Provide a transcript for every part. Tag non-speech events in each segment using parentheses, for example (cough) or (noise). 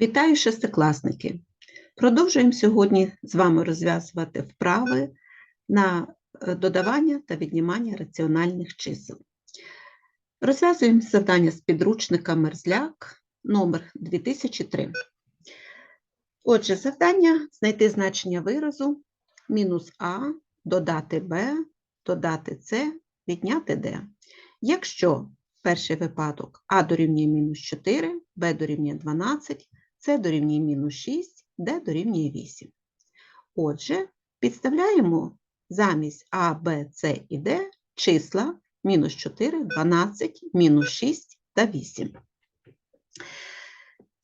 Вітаю шестикласники! Продовжуємо сьогодні з вами розв'язувати вправи на е, додавання та віднімання раціональних чисел. Розв'язуємо завдання з підручника Мерзляк номер 2003. Отже, завдання знайти значення виразу мінус А, додати Б, додати С, відняти Д. Якщо перший випадок А дорівнює мінус 4, Б дорівнює 12, С дорівнює мінус 6, Д дорівнює 8. Отже, підставляємо замість А, Б, С і Д числа мінус 4, 12, мінус 6 та 8.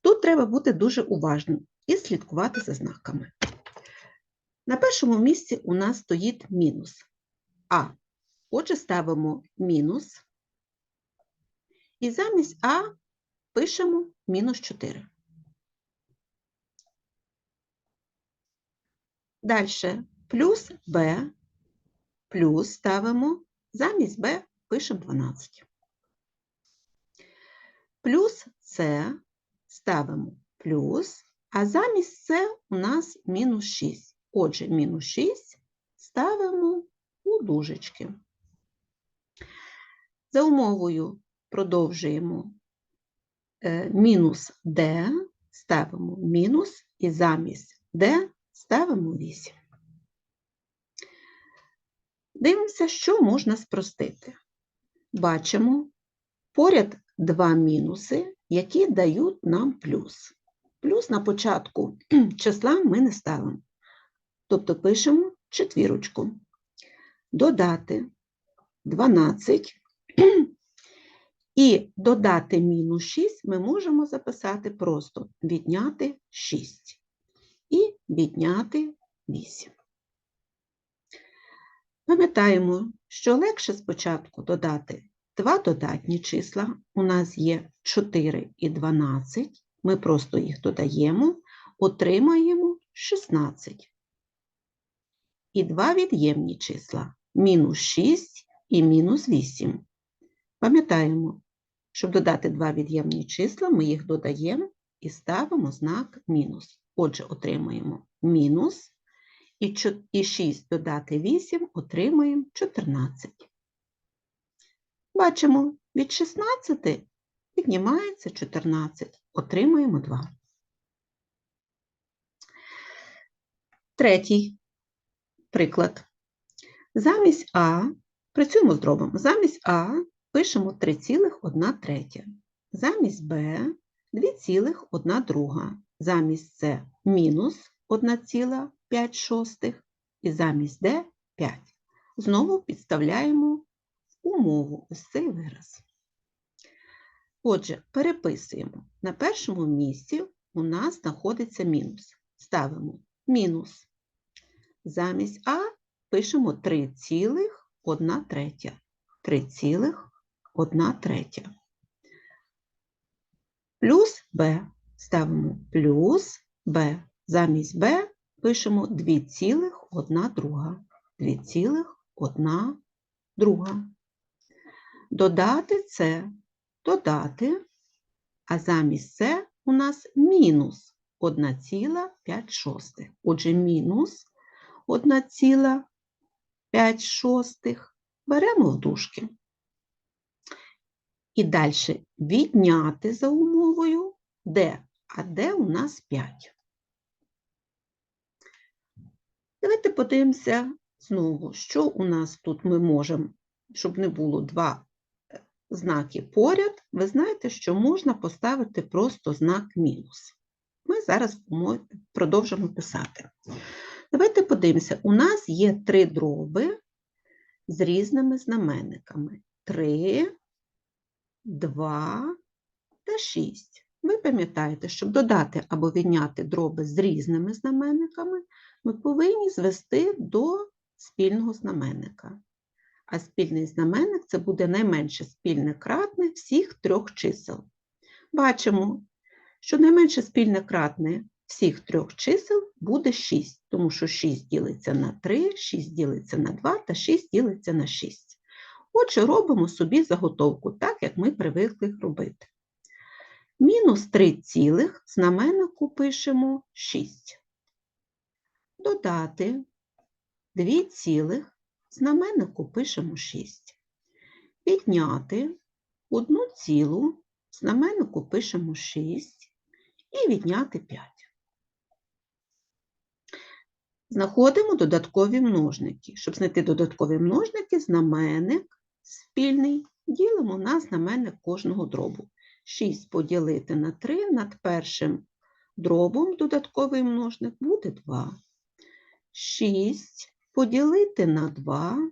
Тут треба бути дуже уважним і слідкувати за знаками. На першому місці у нас стоїть мінус А. Отже, ставимо мінус і замість А пишемо мінус 4. Далі плюс Б, плюс ставимо, замість Б пишемо 12. Плюс С. Ставимо плюс, а замість С у нас мінус 6. Отже, мінус 6 ставимо у дужечки. За умовою продовжуємо е, мінус d, ставимо мінус. І замість d ставимо 8. Дивимося, що можна спростити. Бачимо поряд два мінуси, які дають нам плюс. Плюс на початку (clears throat) числа ми не ставимо. Тобто пишемо четвірочку. Додати 12 (clears throat) і додати мінус 6 ми можемо записати просто відняти 6 і відняти 8. Пам'ятаємо, що легше спочатку додати два додатні числа. У нас є 4 і 12, ми просто їх додаємо, отримаємо 16. І два від'ємні числа мінус 6 і мінус 8. Пам'ятаємо, щоб додати два від'ємні числа, ми їх додаємо і ставимо знак мінус. Отже, отримуємо мінус, і 6 додати 8 отримуємо 14. Бачимо, від 16 піднімається 14, отримуємо 2. Третій приклад. Замість А, працюємо з дробом, замість А пишемо 3,1 третя. Замість Б 2,1 друга. Замість С мінус 1,5 шостих і замість Д 5. Знову підставляємо умову ось цей вираз. Отже, переписуємо. На першому місці у нас знаходиться мінус. Ставимо мінус. Замість А пишемо 3,1 третя. 3,1 третя. Плюс Б. Ставимо плюс Б. Замість Б пишемо 2,1 друга. 2,1 друга. Додати С, додати, а замість С у нас мінус 1,5 шостих. Отже, мінус 1,5 шостих беремо в дужки. І далі відняти за умовою d, а d у нас 5. Давайте подивимося знову, що у нас тут ми можемо, щоб не було два е, знаки поряд, ви знаєте, що можна поставити просто знак мінус. Ми зараз продовжимо писати. Давайте подивимося, у нас є три дроби з різними знаменниками. 3, 2 та 6. Ви пам'ятаєте, щоб додати або відняти дроби з різними знаменниками, ми повинні звести до спільного знаменника. А спільний знаменник це буде найменше спільне кратне всіх трьох чисел. Бачимо, що найменше спільне кратне всіх трьох чисел буде 6, тому що 6 ділиться на 3, 6 ділиться на 2 та 6 ділиться на 6. Отже, робимо собі заготовку, так, як ми привикли робити. Мінус 3 цілих знаменнику пишемо 6. Додати 2 цілих знаменнику пишемо 6. Відняти 1 цілу знаменнику пишемо 6 і відняти 5. Знаходимо додаткові множники. Щоб знайти додаткові множники, знаменник спільний ділимо на знаменник кожного дробу. 6 поділити на 3 над першим дробом додатковий множник буде 2. 6 поділити на 2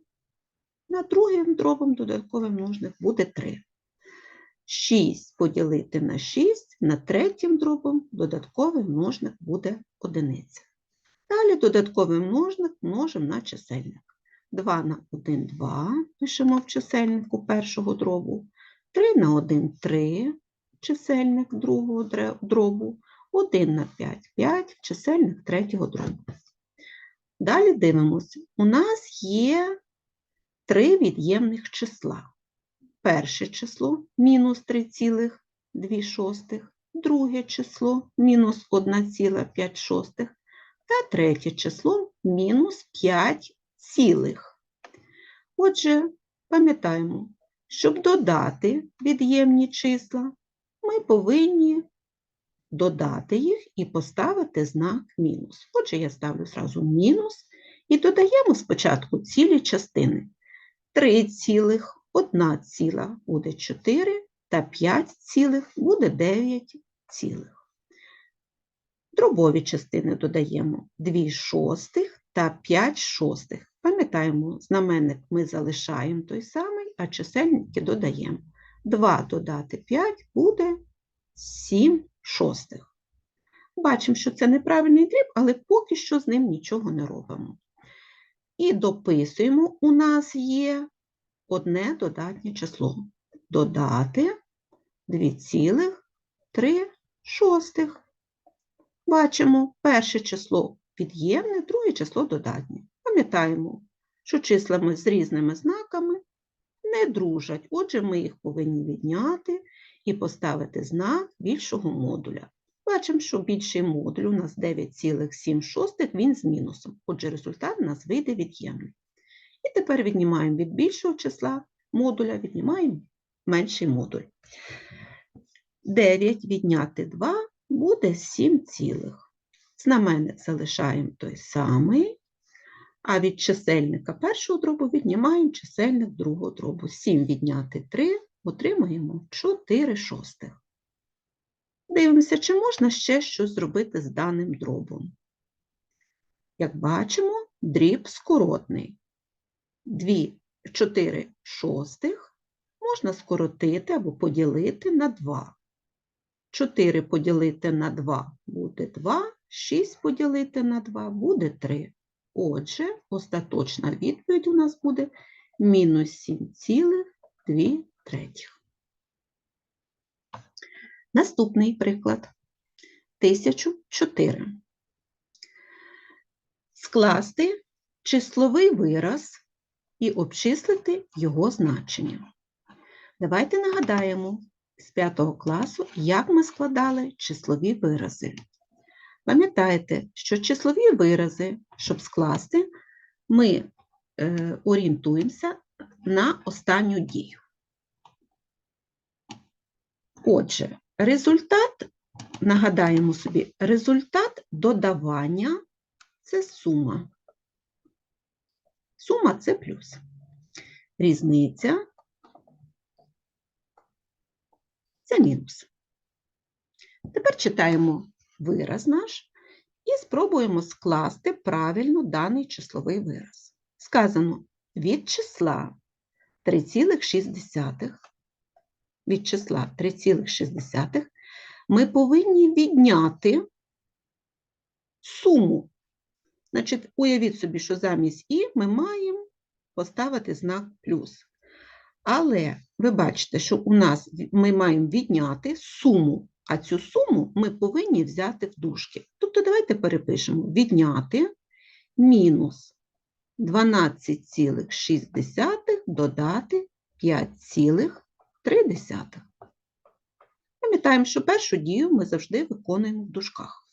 над другим дробом додатковий множник буде 3. 6 поділити на 6 над третім дробом додатковий множник буде 1. Далі додатковий множник множимо на чисельник. 2 на 1 – 2, пишемо в чисельнику першого дробу, 3 на 1 – 3, чисельник другого дробу, 1 на 5 – 5, чисельник третього дробу. Далі дивимося. У нас є три від'ємних числа. Перше число мінус 3,2, друге число мінус 1,5 та третє число мінус 5 цілих. Отже, пам'ятаємо, щоб додати від'ємні числа, ми повинні додати їх і поставити знак мінус. Отже, я ставлю зразу мінус і додаємо спочатку цілі частини. 3 цілих, 1 ціла буде 4 та 5 цілих буде 9 цілих. Дробові частини додаємо 2 шостих та 5 шостих. Пам'ятаємо, знаменник ми залишаємо той самий, а чисельники додаємо. 2 додати 5 буде 7 шостих. Бачимо, що це неправильний дріб, але поки що з ним нічого не робимо. І дописуємо, у нас є одне додатнє число. Додати 2,3 шостих. Бачимо перше число під'ємне, друге число додатнє. Пам'ятаємо, що числами з різними знаками не дружать, отже, ми їх повинні відняти і поставити знак більшого модуля. Бачимо, що більший модуль у нас 9,7, він з мінусом, отже, результат у нас вийде від'ємний. І тепер віднімаємо від більшого числа модуля, віднімаємо менший модуль. 9 відняти 2 буде 7 цілих. Знаменник залишаємо той самий, а від чисельника першого дробу віднімаємо чисельник другого дробу. 7 відняти 3, отримаємо 4 шостих. Дивимося, чи можна ще щось зробити з даним дробом. Як бачимо, дріб скоротний. 2, 4 шостих можна скоротити або поділити на 2. 4 поділити на 2 буде 2, 6 поділити на 2 буде 3. Отже, остаточна відповідь у нас буде мінус 7,2 третіх. Наступний приклад. 1004. Скласти числовий вираз і обчислити його значення. Давайте нагадаємо, з 5 класу, як ми складали числові вирази. Пам'ятаєте, що числові вирази, щоб скласти, ми е, орієнтуємося на останню дію. Отже, результат, нагадаємо собі, результат додавання це сума. Сума це плюс. Різниця це мінус. Тепер читаємо вираз наш і спробуємо скласти правильно даний числовий вираз. Сказано від числа 3,6, від числа 3,6 ми повинні відняти суму. Значить, уявіть собі, що замість І ми маємо поставити знак плюс. Але ви бачите, що у нас ми маємо відняти суму, а цю суму ми повинні взяти в дужки. Тобто давайте перепишемо відняти мінус 12,6 додати 5,3. Пам'ятаємо, що першу дію ми завжди виконуємо в дужках.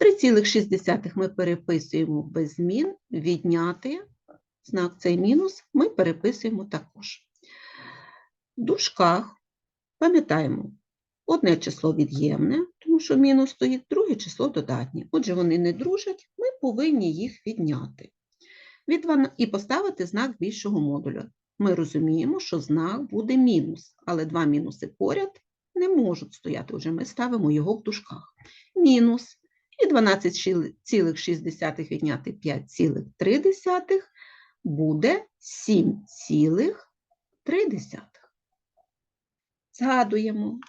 3,6 ми переписуємо без змін, відняти знак цей мінус ми переписуємо також. В дужках пам'ятаємо, одне число від'ємне, тому що мінус стоїть, друге число додатнє. Отже, вони не дружать, ми повинні їх відняти. Від І поставити знак більшого модуля. Ми розуміємо, що знак буде мінус, але два мінуси поряд не можуть стояти. Отже, ми ставимо його в дужках. Мінус. І 12,6 відняти 5,3 буде 7,3. Згадуємо,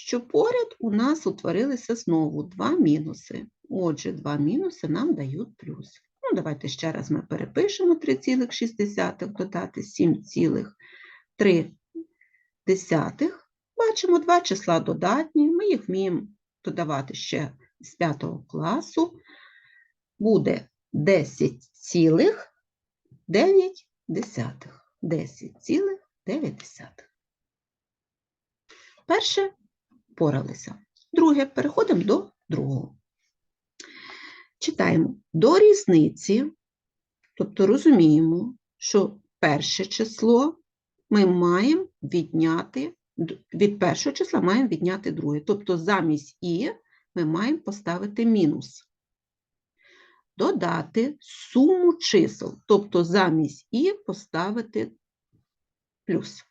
що поряд у нас утворилися знову два мінуси. Отже, два мінуси нам дають плюс. Ну, давайте ще раз ми перепишемо 3,6 додати 7,3. Бачимо два числа додатні, ми їх вміємо додавати ще з 5 класу. Буде 10,9. 10,9. Перше поралися. Друге, переходимо до другого. Читаємо до різниці, тобто розуміємо, що перше число ми маємо відняти, від першого числа маємо відняти друге. Тобто замість і ми маємо поставити мінус. Додати суму чисел, тобто замість і поставити плюс.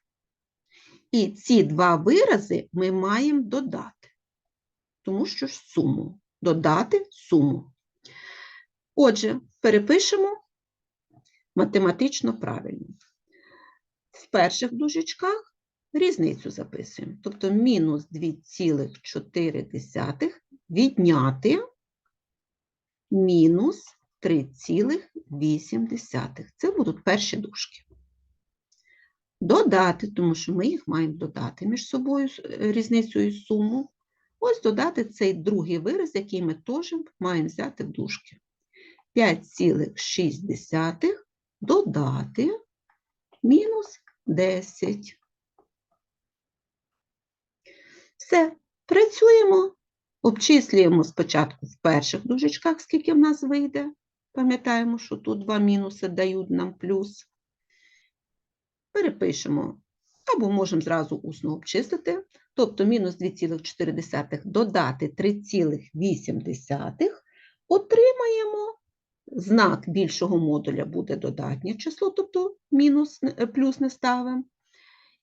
І ці два вирази ми маємо додати, тому що ж суму. Додати суму. Отже, перепишемо математично правильно. В перших дужечках різницю записуємо. Тобто мінус 2,4 відняти мінус 3,8. Це будуть перші дужки. Додати, тому що ми їх маємо додати між собою е, різницю і суму. Ось додати цей другий вираз, який ми теж маємо взяти в дужки. 5,6 додати мінус 10. Все, працюємо, обчислюємо спочатку в перших дужечках, скільки в нас вийде. Пам'ятаємо, що тут два мінуси дають нам плюс. Перепишемо, або можемо зразу усно обчислити. Тобто мінус 2,4 додати 3,8, отримаємо знак більшого модуля буде додатнє число, тобто мінус, е, плюс не ставимо.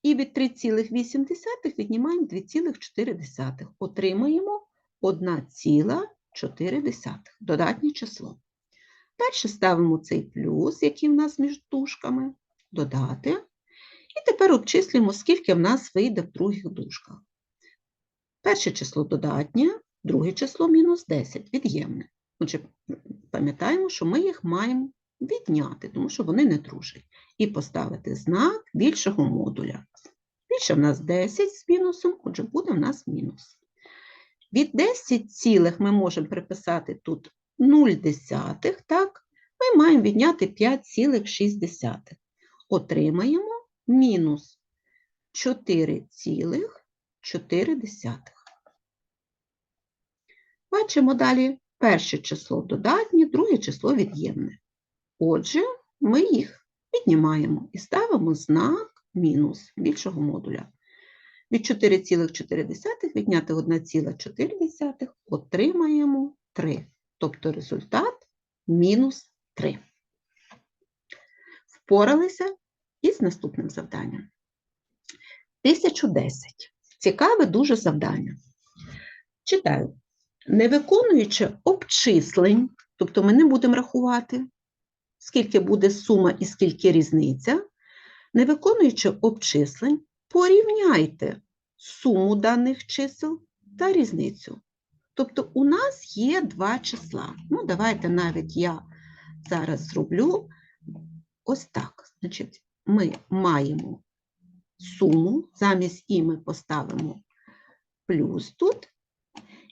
І від 3,8 віднімаємо 2,4. Отримаємо 1,4 додатнє число. Далі ставимо цей плюс, який в нас між дужками, додати. І тепер обчислюємо, скільки в нас вийде в других дужках. Перше число додатнє, друге число мінус 10, від'ємне. Отже, пам'ятаємо, що ми їх маємо відняти, тому що вони не дружать. І поставити знак більшого модуля. Більше в нас 10 з мінусом, отже, буде в нас мінус. Від 10 цілих ми можемо приписати тут 0 десятих, так? Ми маємо відняти 5,6. Отримаємо мінус 4,4. Бачимо далі перше число додатнє, друге число від'ємне. Отже, ми їх віднімаємо і ставимо знак мінус більшого модуля. Від 4,4 відняти 1,4 отримаємо 3. Тобто результат мінус 3. Впоралися із наступним завданням. 1010. Цікаве дуже завдання. Читаю. Не виконуючи обчислень, тобто ми не будемо рахувати, скільки буде сума і скільки різниця, не виконуючи обчислень, порівняйте суму даних чисел та різницю. Тобто у нас є два числа. Ну, давайте навіть я зараз зроблю ось так. Значить, ми маємо суму, замість і ми поставимо плюс тут.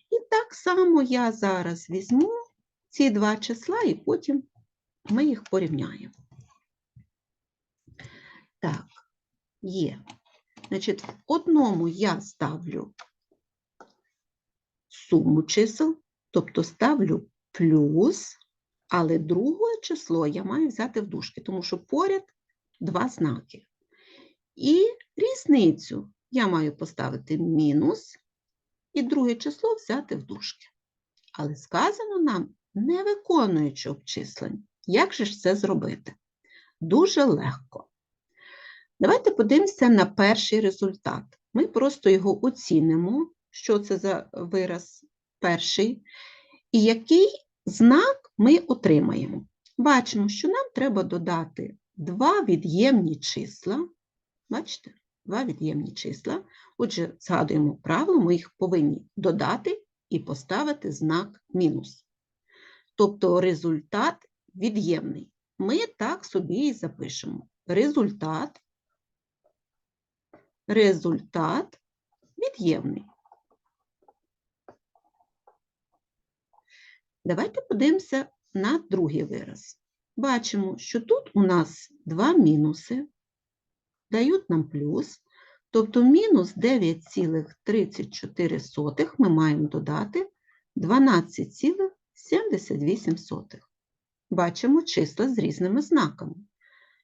І так само я зараз візьму ці два числа і потім ми їх порівняємо. Так, є Значить, в одному я ставлю суму чисел, тобто ставлю плюс, але друге число я маю взяти в дужки, тому що поряд два знаки. І різницю я маю поставити мінус і друге число взяти в дужки. Але сказано нам, не виконуючи обчислень. Як же ж це зробити? Дуже легко. Давайте подивимося на перший результат. Ми просто його оцінимо, що це за вираз перший, і який знак ми отримаємо. Бачимо, що нам треба додати два від'ємні числа. Бачите? Два від'ємні числа. Отже, згадуємо правило, ми їх повинні додати і поставити знак мінус. Тобто результат від'ємний. Ми так собі і запишемо. Результат, результат від'ємний. Давайте подивимося на другий вираз. Бачимо, що тут у нас два мінуси, дають нам плюс, тобто мінус 9,34 ми маємо додати 12,78. Бачимо числа з різними знаками.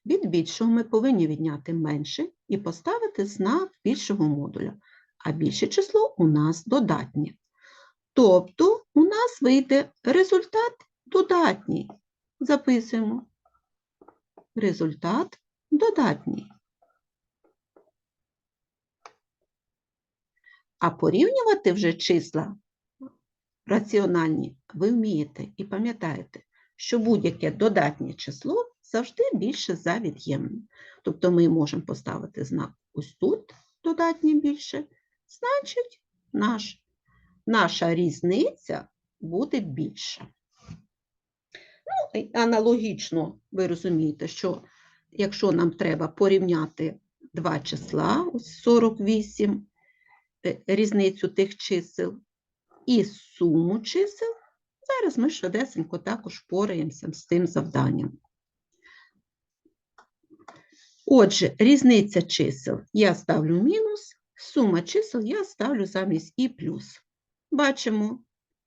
Від більшого ми повинні відняти менше і поставити знак більшого модуля, а більше число у нас додатнє. Тобто у нас вийде результат додатній. Записуємо. Результат додатній. А порівнювати вже числа раціональні ви вмієте і пам'ятаєте, що будь-яке додатнє число завжди більше за від'ємне. Тобто ми можемо поставити знак ось тут додатнє більше, значить наш, наша різниця буде більша. Аналогічно ви розумієте, що якщо нам треба порівняти два числа, ось 48, е, різницю тих чисел, і суму чисел, зараз ми швидесенько також впораємося з тим завданням. Отже, різниця чисел я ставлю мінус, сума чисел я ставлю замість і плюс. Бачимо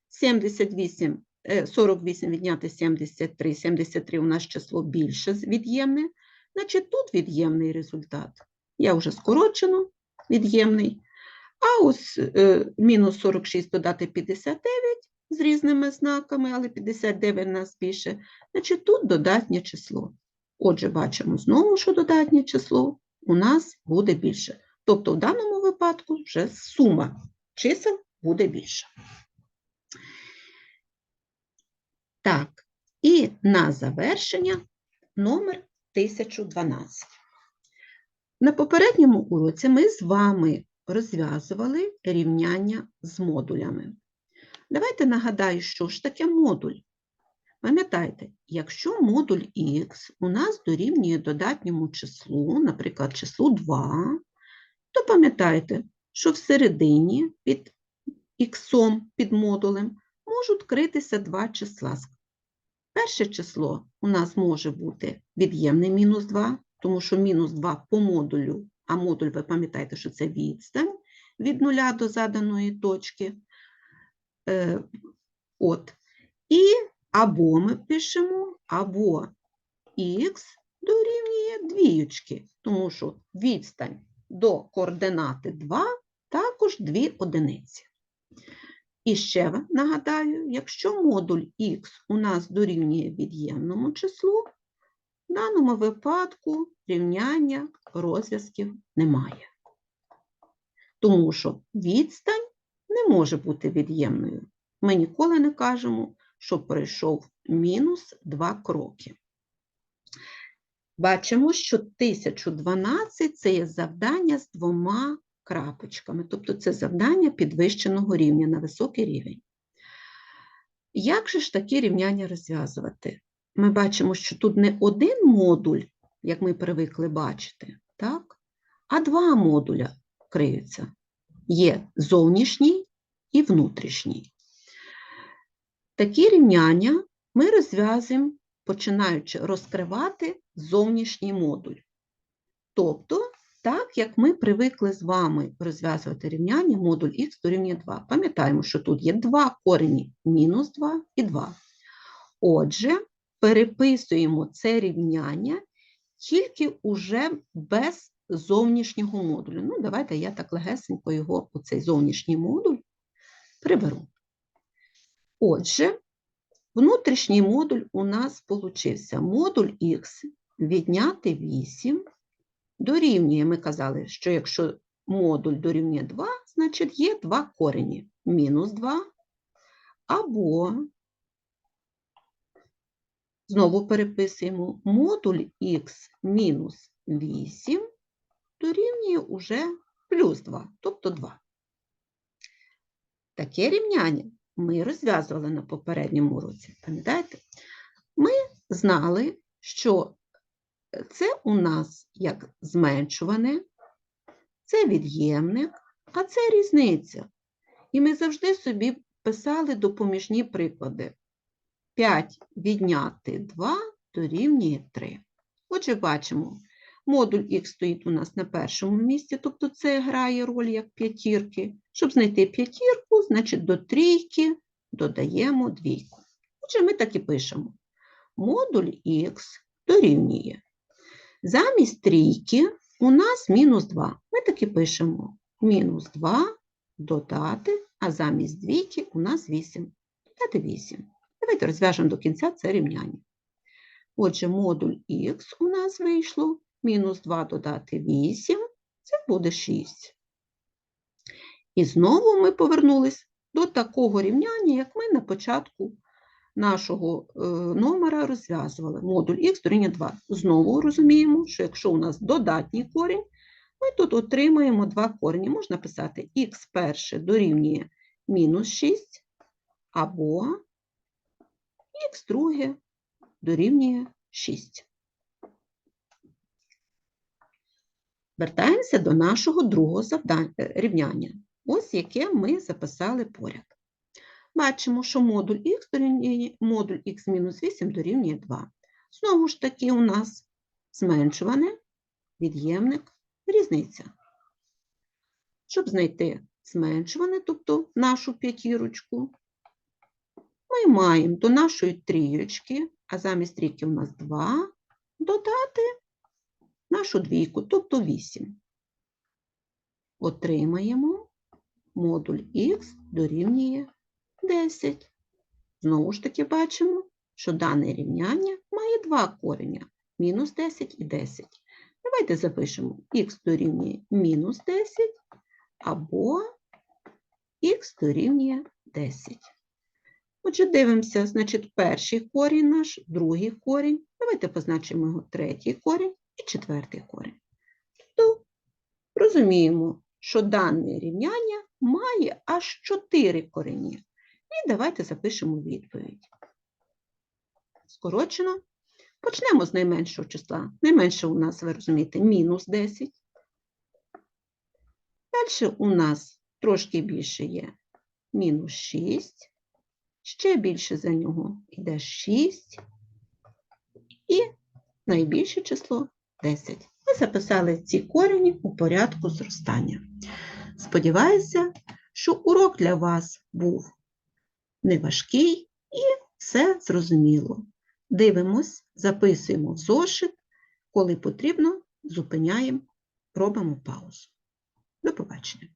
78, 48 е, відняти 73, 73 у нас число більше від'ємне, значить тут від'ємний результат. Я вже скорочено від'ємний. А ось е, мінус 46 додати 59 з різними знаками, але 59 у нас більше, значить тут додатнє число. Отже, бачимо знову, що додатнє число у нас буде більше. Тобто в даному випадку вже сума чисел буде більша. Так, і на завершення номер 1012. На попередньому уроці ми з вами розв'язували рівняння з модулями. Давайте нагадаю, що ж таке модуль. Пам'ятайте, якщо модуль х у нас дорівнює додатньому числу, наприклад, числу 2, то пам'ятайте, що всередині під х під модулем можуть критися два числа. Перше число у нас може бути від'ємне мінус 2, тому що мінус 2 по модулю, а модуль, ви пам'ятаєте, що це відстань від нуля до заданої точки. Е, от. І або ми пишемо, або х дорівнює двіючки, тому що відстань до координати 2 також 2 одиниці. І ще нагадаю, якщо модуль х у нас дорівнює від'ємному числу, в даному випадку рівняння розв'язків немає. Тому що відстань не може бути від'ємною. Ми ніколи не кажемо, що пройшов мінус 2 кроки. Бачимо, що 1012 це є завдання з двома крапочками, тобто це завдання підвищеного рівня на високий рівень. Як же ж такі рівняння розв'язувати? Ми бачимо, що тут не один модуль, як ми привикли бачити, так? а два модуля криються. Є зовнішній і внутрішній. Такі рівняння ми розв'язуємо, починаючи розкривати зовнішній модуль. Тобто так, як ми привикли з вами розв'язувати рівняння модуль х дорівнює 2. Пам'ятаємо, що тут є два корені мінус 2 і 2. Отже, переписуємо це рівняння тільки уже без зовнішнього модулю. Ну, давайте я так легесенько його, оцей зовнішній модуль, приберу. Отже, внутрішній модуль у нас получився модуль х відняти 8 дорівнює, ми казали, що якщо модуль дорівнює 2, значить є два корені. Мінус 2 або, знову переписуємо, модуль х мінус 8 дорівнює уже плюс 2, тобто 2. Таке рівняння ми розв'язували на попередньому уроці. Пам'ятаєте? Ми знали, що це у нас як зменшуване, це від'ємник, а це різниця. І ми завжди собі писали допоміжні приклади. 5 відняти 2 дорівнює 3. Отже, бачимо, модуль х стоїть у нас на першому місці, тобто це грає роль як п'ятірки. Щоб знайти п'ятірку, значить до трійки додаємо двійку. Отже, ми так і пишемо. Модуль х дорівнює. Замість трійки у нас мінус 2. Ми так і пишемо. Мінус 2 додати, а замість двійки у нас 8. Додати 8. Давайте розв'яжемо до кінця це рівняння. Отже, модуль х у нас вийшло. Мінус 2 додати 8, це буде 6. І знову ми повернулись до такого рівняння, як ми на початку нашого е, номера розв'язували. Модуль х дорівнює 2. Знову розуміємо, що якщо у нас додатній корінь, ми тут отримаємо два корені. Можна писати х перше дорівнює мінус 6, або х друге дорівнює 6. Вертаємося до нашого другого завдання, е, рівняння. Ось яке ми записали поряд. Бачимо, що модуль х дорівнює модуль х-8 дорівнює 2. Знову ж таки, у нас зменшуване від'ємник різниця. Щоб знайти зменшуване, тобто нашу п'ятірочку, ми маємо до нашої трійочки, а замість трійки у нас 2, додати нашу двійку, тобто 8. Отримаємо модуль х дорівнює 10. Знову ж таки бачимо, що дане рівняння має два кореня – мінус 10 і 10. Давайте запишемо х дорівнює мінус 10 або х дорівнює 10. Отже, дивимося, значить, перший корінь наш, другий корінь. Давайте позначимо його третій корінь і четвертий корінь. Тобто розуміємо, що дане рівняння має аж 4 корені. І давайте запишемо відповідь. Скорочено. Почнемо з найменшого числа. Найменше у нас, ви розумієте, мінус 10. Далі у нас трошки більше є мінус 6. Ще більше за нього йде 6. І найбільше число 10. Ми записали ці корені у порядку зростання. Сподіваюся, що урок для вас був неважкий і все зрозуміло. Дивимось, записуємо в зошит, коли потрібно, зупиняємо, робимо паузу. До побачення.